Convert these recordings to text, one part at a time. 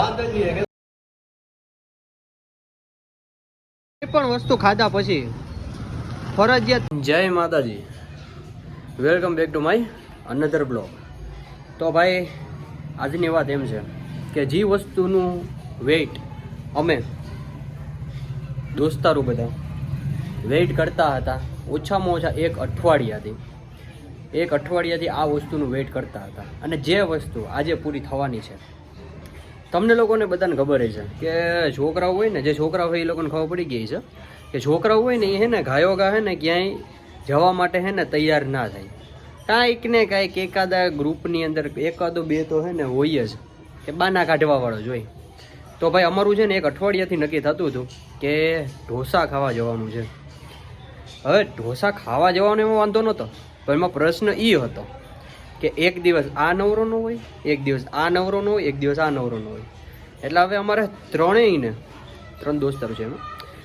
કોઈ પણ વસ્તુ ખાધા પછી ફરજિયાત જય માતાજી. Welcome back to my another blog તો ભાઈ, આજની વાત એમ છે કે જે વસ્તુનું વેઇટ અમે દોસ્તારો બધા વેઇટ કરતા હતા, ઓછામાં ઓછા એક અઠવાડિયાથી એક અઠવાડિયાથી આ વસ્તુનું વેઇટ કરતા હતા. અને જે વસ્તુ આજે પૂરી થવાની છે તમને લોકોને બધાને ખબર છે કે છોકરાઓ હોય ને, જે છોકરાઓ હોય એ લોકોને ખબર પડી ગઈ છે કે છોકરાઓ હોય ને, એ હે ને ઘાયો ઘા હે ને ક્યાંય જવા માટે હે ને તૈયાર ના થાય. કાંઈક ને કાંઈક એકાદા ગ્રુપની અંદર એકાદો બે તો હે ને હોય જ, કે બાના કાઢવાવાળો જોઈ તો ભાઈ અમારું છે ને એક અઠવાડિયાથી નક્કી થતું હતું કે ઢોસા ખાવા જવાનું છે. હવે ઢોસા ખાવા જવાનો એમાં વાંધો નહોતો, પણ એમાં પ્રશ્ન એ હતો કે એક દિવસ આ નવરો નો હોય, એક દિવસ આ નવરો નો હોય, એક દિવસ આ નવરો નો હોય. એટલે હવે અમારે ત્રણેયને, ત્રણ દોસ્તારો છે એમાં,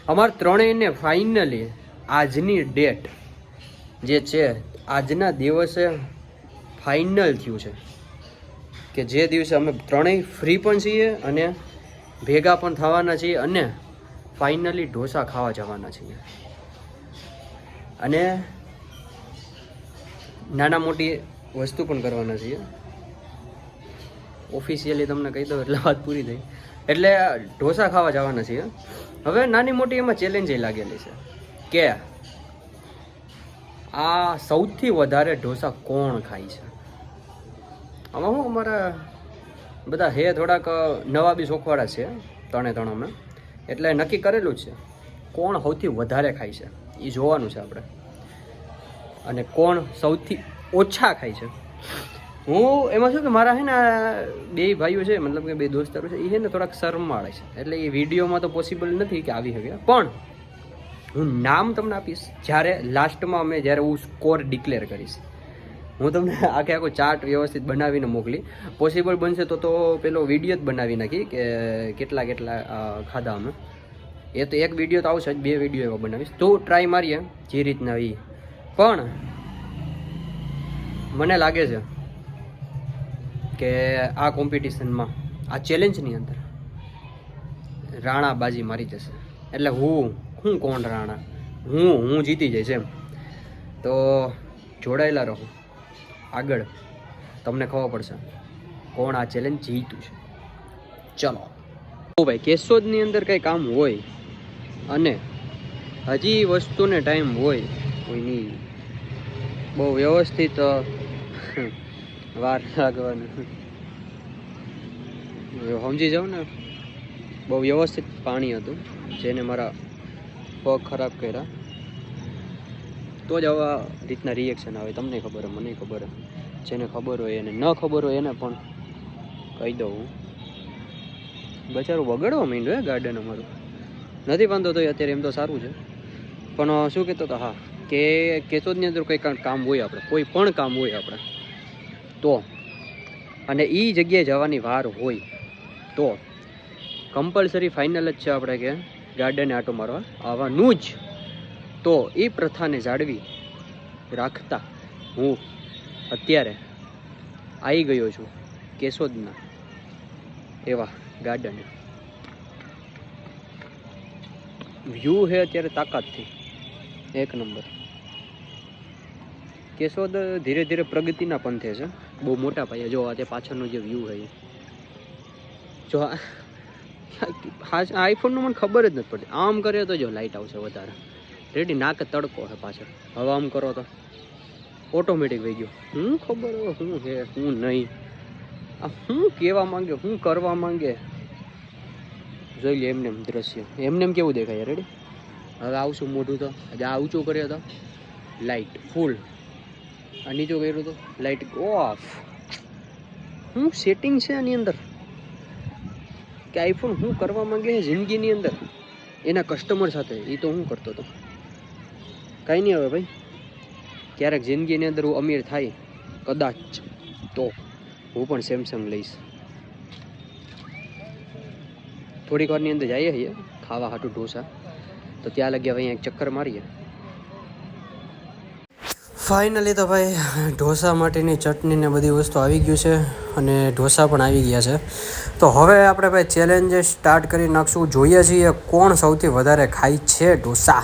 અમારે ત્રણેયને ફાઇનલી આજની ડેટ જે છે, આજના દિવસે ફાઇનલ થયું છે. કે જે દિવસે અમે ત્રણેય ફ્રી પણ છીએ અને ભેગા પણ થવાના છીએ અને ફાઇનલી ઢોસા ખાવા જવાના છીએ. અને નાના મોટી વસ્તુ પણ કરવાના છીએ. ઓફિશિયલી તમને કહી દઉં એટલે વાત પૂરી થઈ. એટલે ઢોસા ખાવા જવાના છીએ. હવે નાની મોટી એમાં ચેલેન્જ એ લાગેલી છે કે આ સૌથી વધારે ઢોસા કોણ ખાય છે? આમાં હું અમારા બધા હે થોડાક નવા બી શોખવાળા છે, ત્રણે ત્રણ અમે. એટલે નક્કી કરેલું છે કોણ સૌથી વધારે ખાય છે. એ જોવાનું છે આપણે. અને કોણ સૌથી ઓછા ખાય છે. હું એમાં શું કે મારા છે ને બે ભાઈઓ છે, મતલબ કે બે દોસ્તારો છે એ છે ને થોડાક શરમાળે છે. એટલે એ વિડીયોમાં તો પોસિબલ નથી કે આવી શકે. પણ હું નામ તમને આપીશ, જ્યારે લાસ્ટમાં અમે, જ્યારે હું સ્કોર ડિક્લેર કરીશ. હું તમને આખે આખો ચાર્ટ વ્યવસ્થિત બનાવીને મોકલી. પોસિબલ બનશે તો તો પેલો વીડિયો જ બનાવી નાખી કે કેટલા કેટલા ખાધા અમે. એ તો એક વીડિયો તો આવશે જ, બે વીડિયો એવા બનાવીશ. તો ટ્રાય મારીએ જે રીતના એ પણ મને લાગે છે કે આ કોમ્પિટિશનમાં આ ચેલેન્જની અંદર રાણા બાજી મારી જશે. એટલે હું હું કોણ રાણા? હું હું જીતી જઈશ એમ. તો જોડાયેલા રહો. આગળ તમને ખબર પડશે કોણ આ ચેલેન્જ જીત્યું છે. ચલો. ઓ ભાઈ, કેશોદની અંદર કંઈ કામ હોય અને હજી વસ્તુને ટાઈમ હોય કોઈની, બહુ વ્યવસ્થિત વાર લાગવાનું. સમજી જાઉં ને, બહુ વ્યવસ્થિત પાણી હતું, જેને મારા પગ ખરાબ કર્યા. તો જ આવા રીતના રિએક્શન આવે, તમને ખબર હોય મને ખબર. હોય જેને ખબર હોય એને, ન ખબર હોય એને પણ કહી દઉં બચારું બગડવા માંડ્યું હે ગાર્ડન અમારું. નથી વાંધો તો અત્યારે એમ તો સારું છે. પણ શું કહેતો હતો હા, કે કેશોદની અંદર કંઈ કામ હોય આપણે, કોઈ પણ કામ હોય આપણે. તો, અને એ જગ્યાએ જવાની વાર હોય તો કમ્પલસરી ફાઇનલ જ છે આપણે કે ગાર્ડને આટો મારવા. આવવાનું જ. તો એ પ્રથાને જાળવી રાખતા હું અત્યારે આવી ગયો છું કેશોદના એવા ગાર્ડન વ્યૂ હે અત્યારે તાકાતથી. એક નંબર. કેશોદ ધીરે ધીરે પ્રગતિના પંથે છે. બહુ મોટા પાયે જો તે પાછળનો જે વ્યૂ હોય જો આ આઈફોનનું મને ખબર જ નથી પડતી. આમ કરે તો જો લાઇટ આવશે વધારે. રેડી નાક તડકો છે પાછળ. હવે આમ કરો તો. ઓટોમેટિક વહી ગયો. હું ખબર હું હે હું નહીં? આ હું કહેવા માંગે હું કરવા માંગે? જોઈ લે એમને એમ દ્રશ્ય. એમને એમ કેવું દેખાય? રેડી હવે આવશું મોઢું તો. આજે આ ઊંચું કર્યો તો. લાઇટ ફૂલ આ નીચું કર્યું તો લાઇટ ઓફ હું સેટિંગ છે આની અંદર? કે આઈફોન હું કરવા માંગે છે જિંદગીની અંદર? એના કસ્ટમર સાથે. એ તો હું કરતો હતો. કાંઈ નહીં હવે ભાઈ. ક્યારેક જિંદગીની અંદર હું અમીર થાય, કદાચ તો. હું પણ સેમસંગ લઈશ. થોડીક વારની અંદર જઈએ છીએ ખાવા હાટું ઢોસા. તો ત્યાં લગી હવે અહીંયા એક ચક્કર મારીએ. ફાઇનલી તો ભાઈ, ઢોસા માટેની ચટણી ને બધી વસ્તુ આવી ગયું છે અને ઢોસા પણ આવી ગયા છે. તો હવે આપણે ભાઈ ચેલેન્જ સ્ટાર્ટ કરી નાખશું. જોઈએ છીએ કોણ સૌથી વધારે ખાય છે ઢોસા.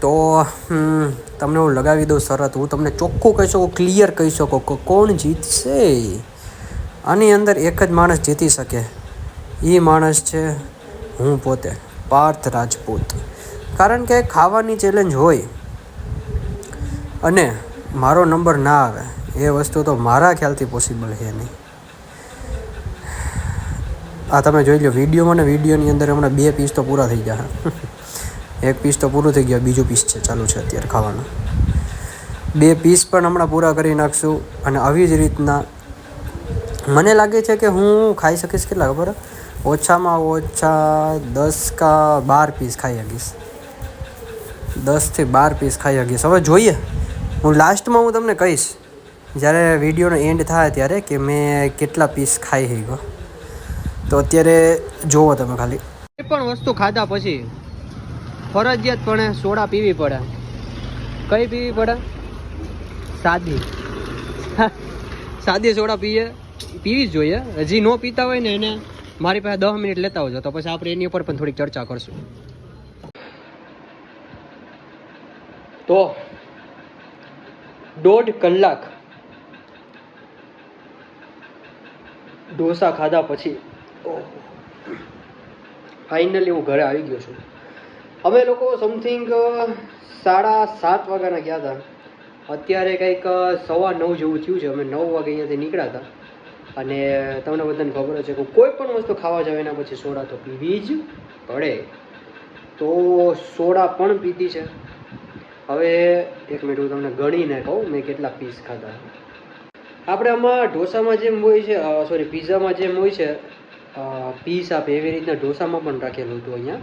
તો તમને હું લગાવી દઉં શરત. હું તમને ચોખ્ખું કહી શકું ક્લિયર કહી શકો કે કોણ જીતશે? આની અંદર એક જ માણસ જીતી શકે. એ માણસ છે હું પોતે, પાર્થ રાજપૂત. કારણ કે ખાવાની ચેલેન્જ હોય. અને મારો નંબર ના આવે, એ વસ્તુ તો મારા ખ્યાલથી પોસિબલ છે નહીં. આ તમે જોઈ લો, વિડીયોમાં ને વિડીયોની અંદર હમણાં બે પીસ તો પૂરા થઈ ગયા. એક પીસ તો પૂરું થઈ ગયા, બીજું પીસ છે, ચાલુ છે અત્યારે ખાવાનું. બે પીસ પણ હમણાં પૂરા કરી નાખશું અને આવી જ રીતના મને લાગે છે કે હું ખાઈ શકીશ કેટલા, ખબર? ઓછામાં ઓછા દસ કા બાર પીસ ખાઈ શકીશ. દસથી બાર પીસ ખાઈ શકીશ. હવે જોઈએ. હું લાસ્ટમાં હું તમને કહીશ, જ્યારે વિડીયોનો એન્ડ થાય ત્યારે કે મેં કેટલા પીસ ખાઈ શક્યો તો અત્યારે જુઓ તમે ખાલી. કોઈ પણ વસ્તુ ખાધા પછી ફરજિયાતપણે સોડા પીવી પડે. કઈ પીવી પડે? સાદી. સાદી સોડા પીએ, પીવી જ જોઈએ. હજી ન પીતા હોય ને એને મારી પાસે દસ મિનિટ લેતા હોજો તો પછી આપણે એની ઉપર પણ થોડીક ચર્ચા કરશું. તો દોઢ કલાક ઢોસા ખાધા પછી ફાઇનલી હું ઘરે આવી ગયો છું. અમે લોકો સમથિંગ સાડા સાત વાગ્યાના ગયા હતા. અત્યારે કંઈક સવા નવ જેવું થયું છે. અમે નવ વાગે અહીંયાથી નીકળ્યા હતા. અને તમને બધાને ખબર છે કે કોઈ પણ વસ્તુ ખાવા જાવ એના પછી સોડા તો પીવી જ પડે. તો સોડા પણ પીધી છે. હવે એક મિનિટ હું તમને ગણીને કહું, મેં કેટલા પીસ ખાધા. આપણે આમાં ઢોસામાં જેમ હોય છે સોરી પીઝામાં જેમ હોય છે પીસ આપે, એવી રીતના ઢોસામાં પણ રાખેલું હતું અહીંયા.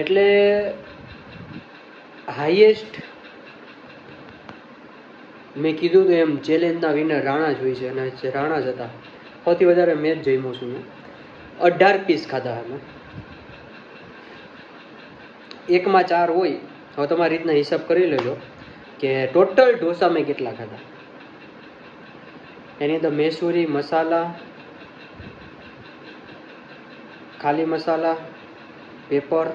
એટલે હાઈએસ્ટ મેં કીધું હતું એમ, ચેલેન્જના વિનર રાણા જ હોય છે, અને રાણા જ હતા. સૌથી વધારે મેં જ જમ્યો છું મેં. અઢાર પીસ ખાધા અમે. એકમાં ચાર હોય હવે તમારી રીતના હિસાબ કરી લેજો કે ટોટલ ઢોસા મેં કેટલા ખાધા? એની અંદર મૈસૂરી મસાલા, ખાલી મસાલા પેપર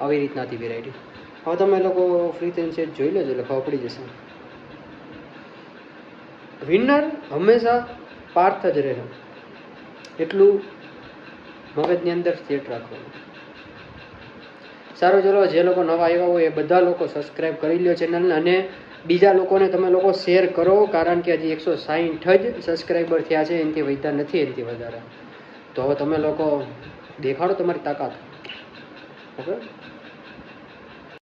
આવી રીતના હતી વેરાયટી હવે તમે લોકો ફ્રી થઈને સેટ જોઈ લેજો, એટલે ખબર પડી જશે. વિનર હંમેશા પાર્થ જ રહે. એટલું મગજની અંદર સેટ રાખવાનું. સારું ચલો, જે લોકો નવા આવ્યા હોય એ બધા લોકો સબસ્ક્રાઈબ કરી લ્યો ચેનલને અને બીજા લોકોને તમે લોકો શેર કરો, કારણ કે હજી એકસો સાહીઠ જ સબસ્ક્રાઈબર થયા છે, એનાથી વધતા નથી, એનાથી વધારે. તો હવે તમે લોકો દેખાડો તમારી તાકાત. ઓકે?